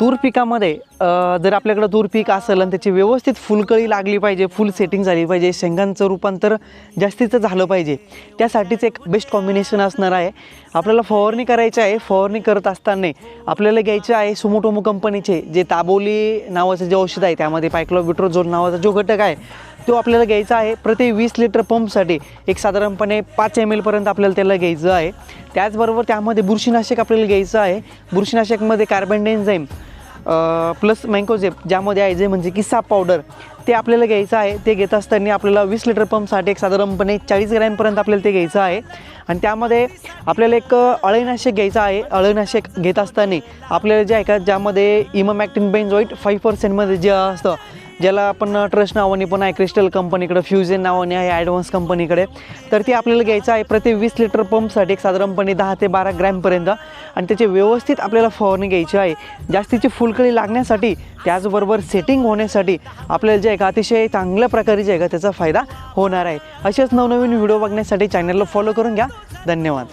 तूर पिकामध्ये जर आपल्याकडं तूर पीक असेल आणि त्याची व्यवस्थित फुलकळी लागली पाहिजे फुल सेटिंग झाली पाहिजे शेंगांचं रूपांतर जास्तीचं झालं पाहिजे त्यासाठीच एक बेस्ट कॉम्बिनेशन असणार आहे. आपल्याला फवारणी करायची आहे फवारणी करत असताना आपल्याला घ्यायचे आहे सुमोटोमो कंपनीचे जे ताबोली नावाचं जे औषध आहे त्यामध्ये पायक्लोबिट्रोझोल नावाचा जो घटक आहे तो आपल्याला घ्यायचा आहे. प्रति वीस लिटर पंपसाठी एक साधारणपणे पाच एम एलपर्यंत आपल्याला त्याला घ्यायचं आहे. त्याचबरोबर त्यामध्ये बुरशीनाशक आपल्याला घ्यायचं आहे. बुरशीनाशकमध्ये कार्बन डेन्झाईम प्लस मँकोझेप ज्यामध्ये आहे जे म्हणजे की साप पावडर ते आपल्याला घ्यायचं आहे. ते घेत असताना आपल्याला वीस लिटर पंपसाठी एक साधारणपणे चाळीस ग्रॅमपर्यंत आपल्याला ते घ्यायचं आहे. आणि त्यामध्ये आपल्याला एक अळईनाशक घ्यायचं आहे. अळईनाशक घेत असताना आपल्याला जे आहे का ज्यामध्ये इमामॅक्टिन बेन्झोईट फाईव्ह पर्सेंटमध्ये जे असतं ज्याला आपण ट्रस्ट नावाने पण आहे क्रिस्टल कंपनीकडे फ्युजन नावाने आहे ॲडव्हान्स कंपनीकडे तर ते आपल्याला घ्यायचं आहे प्रति वीस लिटर पंपसाठी एक साधारणपणे दहा ते बारा ग्रॅमपर्यंत आणि त्याची व्यवस्थित आपल्याला फवारणी घ्यायची आहे. जास्तीची फुलकळी लागण्यासाठी त्याचबरोबर सेटिंग होण्यासाठी आपल्याला जे आहे का अतिशय चांगल्या प्रकारे जे आहे का त्याचा फायदा होणार आहे. असेच नवनवीन व्हिडिओ बघण्यासाठी चॅनलला फॉलो करून घ्या. धन्यवाद.